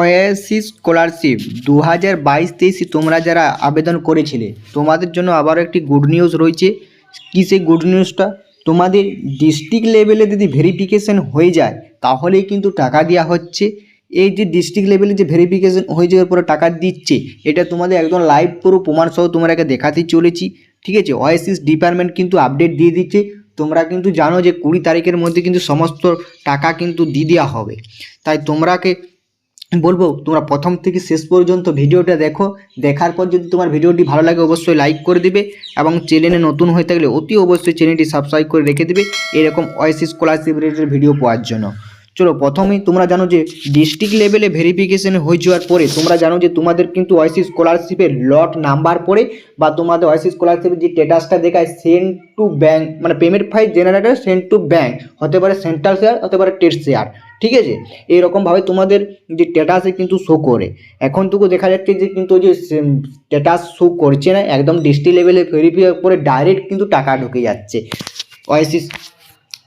OSC scholarship দু হাজার বাইশ তেইশে তোমরা যারা আবেদন করেছিলে, তোমাদের জন্য আবারও একটি গুড নিউজ রয়েছে। কী সেই গুড নিউজটা তোমাদের ডিস্ট্রিক্ট লেভেলে যদি ভেরিফিকেশন হয়ে যায়, তাহলেই কিন্তু টাকা দেওয়া হচ্ছে। এই যে ডিস্ট্রিক্ট লেভেলে যে ভেরিফিকেশন হয়ে যাওয়ার পরে টাকা দিচ্ছে, এটা তোমাদের একদম লাইভ পুরো প্রমাণ সহ তোমাকে দেখাতে চলেছি। ঠিক আছে? ওএসএস ডিপার্টমেন্ট কিন্তু আপডেট দিয়ে দিচ্ছে। তোমরা কিন্তু জানো যে কুড়ি তারিখের মধ্যে কিন্তু সমস্ত টাকা কিন্তু দিয়ে দেওয়া হবে। তাই তোমরাকে বলব, তোমরা প্রথম থেকে শেষ পর্যন্ত ভিডিওটা দেখো। দেখার পর যদি তোমার ভিডিওটি ভালো লাগে, অবশ্যই লাইক করে দিবে এবং চ্যানেলে নতুন হয়ে থাকলে অতি অবশ্যই চ্যানেলটি সাবস্ক্রাইব করে রেখে দিবে এরকম ওয়াইসি স্কলারশিপ রিলেটেড ভিডিও পাওয়ার জন্য। চলো, প্রথমেই তোমরা জানো যে ডিস্ট্রিক্ট লেভেলে ভেরিফিকেশন হয়ে যাওয়ার পরে তোমরা জানো যে তোমাদের কিন্তু ওয়াইসি স্কলারশিপের লট নাম্বার পরে বা তোমাদের ওয়াইসি স্কলারশিপের যে স্ট্যাটাসটা দেখায় সেন্ড টু ব্যাঙ্ক মানে payment file generator send to bank হতে পারে সেন্ট্রাল শেয়ার হতে পারে টেস্ট শেয়ার ঠিক আছে? এইরকমভাবে তোমাদের যে স্ট্যাটাসে কিন্তু শো করে। এখন টুকু দেখা যাচ্ছে যে কিন্তু যে স্ট্যাটাস শো করছে না, একদম ডিস্ট্রিক্ট লেভেলে ভেরিফাই করে ডাইরেক্ট কিন্তু টাকা ঢুকে যাচ্ছে। ওয়াইসিস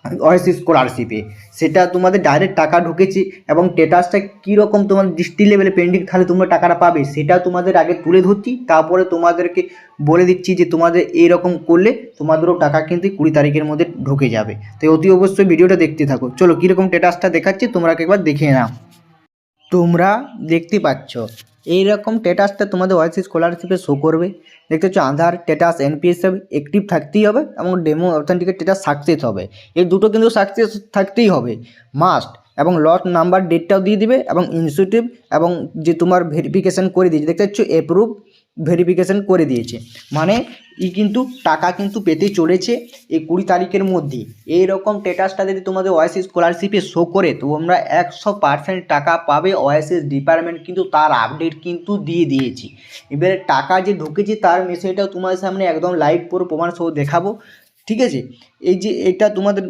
ওয়াইসিস স্কলারশিপে সেটা তোমাদের ডাইরেক্ট টাকা ঢুকেছে এবং স্ট্যাটাসটা কীরকম তোমার ডিস্ট্রিক্ট লেভেলে পেন্ডিং তাহলে তোমরা টাকাটা পাবে, সেটা তোমাদের আগে তুলে ধরছি, তারপরে তোমাদেরকে বলে দিচ্ছি যে তোমাদের এইরকম করলে তোমাদেরও টাকা কিন্তু কুড়ি তারিখের মধ্যে ঢুকে যাবে। তাই অতি অবশ্যই ভিডিওটা দেখতে থাকো। চলো কীরকম স্ট্যাটাসটা দেখাচ্ছি তোমরা একবার দেখে নাও। তোমরা দেখতে পাচ্ছ এইরকম স্ট্যাটাসটা তোমাদের ওয়াইসি স্কলারশিপে শো করবে। দেখতে হচ্ছে আধার স্ট্যাটাস এনপিএস অ্যাক্টিভ থাকতেই হবে এবং ডেমো অথেন্টিকেট স্ট্যাটাস সাকসেস হবে। এই দুটো কিন্তু সাকসেস থাকতেই হবে। মাস্ট এবং লট নাম্বার ডেটটাও দিয়ে দিবে এবং ইনস্টিটিউট এবং যে তোমার ভেরিফিকেশান করে দিয়েছে। দেখতে পাচ্ছ অ্যাপ্রুভ ভেরিফিকেশান করে দিয়েছে। মানে ই কিন্তু টাকা কিন্তু পেতে চলেছে এই কুড়ি তারিখের মধ্যে। এইরকম স্ট্যাটাসটা যদি তোমাদের ওয়াইসিস স্কলারশিপে শো করে তোমরা একশো পার্সেন্ট টাকা পাবে ওয়াইসিস ডিপার্টমেন্ট কিন্তু তার আপডেট কিন্তু দিয়ে দিয়েছি। এবারে টাকা যে ঢুকেছে তার মেসেজটাও তোমাদের সামনে একদম লাইভ পুরো প্রমাণ সহ দেখাবো। ঠিক আছে? এই যে এটা তোমাদের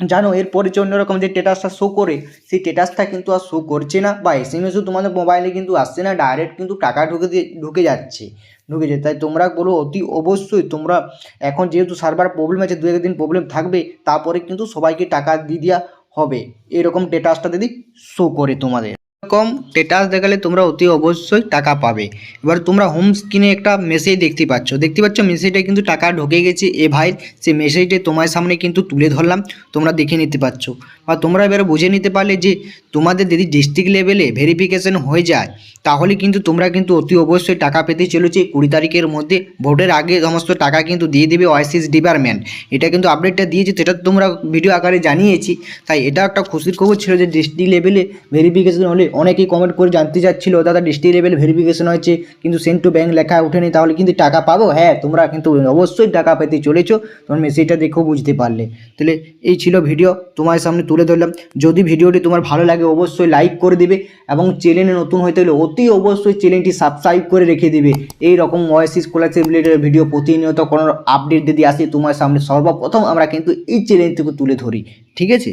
জানো এরপরে যে অন্যরকম যে স্টেটাসটা শো করে, সেই স্টেটাসটা কিন্তু আর শো করছে না। বা এস এম এসও তোমাদের মোবাইলে কিন্তু আসছে না ডাইরেক্ট কিন্তু টাকা ঢুকে দিয়ে, ঢুকে যাচ্ছে। ঢুকে যাচ্ছে। তাই তোমরা বলো, অতি অবশ্যই তোমরা এখন যেহেতু সার্ভার প্রবলেম আছে দু একদিন প্রবলেম থাকবে, তারপরে কিন্তু সবাইকে টাকা দিয়ে দেওয়া হবে। এরকম স্টেটাসটা যদি শো করে তোমাদের। এরকম স্টেটাস দেখালে তোমরা অতি অবশ্যই টাকা পাবে। এবার তোমরা হোম স্ক্রিনে একটা মেসেজ দেখতে পাচ্ছ। দেখতে পাচ্ছ মেসেজটা কিন্তু টাকা ঢুকে গেছে। এ ভাই, সেই মেসেজটা তোমার সামনে কিন্তু তুলে ধরলাম। তোমরা দেখে নিতে পারছ বা তোমরা এবার বুঝে নিতে পারলে যে তোমাদের যদি ডিস্ট্রিক্ট লেভেলে ভেরিফিকেশন হয়ে যায়, তাহলে কিন্তু তোমরা কিন্তু অতি অবশ্যই টাকা পেতে চলেছে। কুড়ি তারিখের মধ্যে ভোটের আগে সমস্ত টাকা কিন্তু দিয়ে দেবে ওয়াইসিস ডিপার্টমেন্ট এটা কিন্তু আপডেটটা দিয়েছে, সেটা তোমরা ভিডিও আকারে জানিয়েছি। তাই এটা একটা খুশির খবর ছিল যে ডিস্ট্রিক্ট লেভেলে ভেরিফিকেশন হলে অনেকেই কমেন্ট করে জানতে চাচ্ছিল, দাদা ডিস্ট্রিক্ট লেভেল ভেরিফিকেশন হয়েছে, কিন্তু সেন্ট টু ব্যাঙ্ক লেখা ওঠেনি, তাহলে কিন্তু টাকা পাবো? হ্যাঁ তোমরা কিন্তু অবশ্যই টাকা পেতে চলেছো, তোমার মেসেজটা দেখেও বুঝতে পারলে। তাহলে এই ছিল ভিডিও তোমার সামনে তুলে ধরলাম। যদি ভিডিওটি তোমার ভালো লাগে, অবশ্যই লাইক করে দিবে এবং চ্যানেলে নতুন হয়ে থাকলে অতি অবশ্যই চ্যানেলটি সাবস্ক্রাইব করে রেখে দিবে। এই রকম ওয়াইসি স্কলারশিপ রিলেটেড ভিডিও প্রতিনিয়ত কোনো আপডেট যদি আসে তোমার সামনে, সর্বপ্রথম আমরা কিন্তু এই চ্যানেল থেকে তুলে ধরি। ঠিক আছে?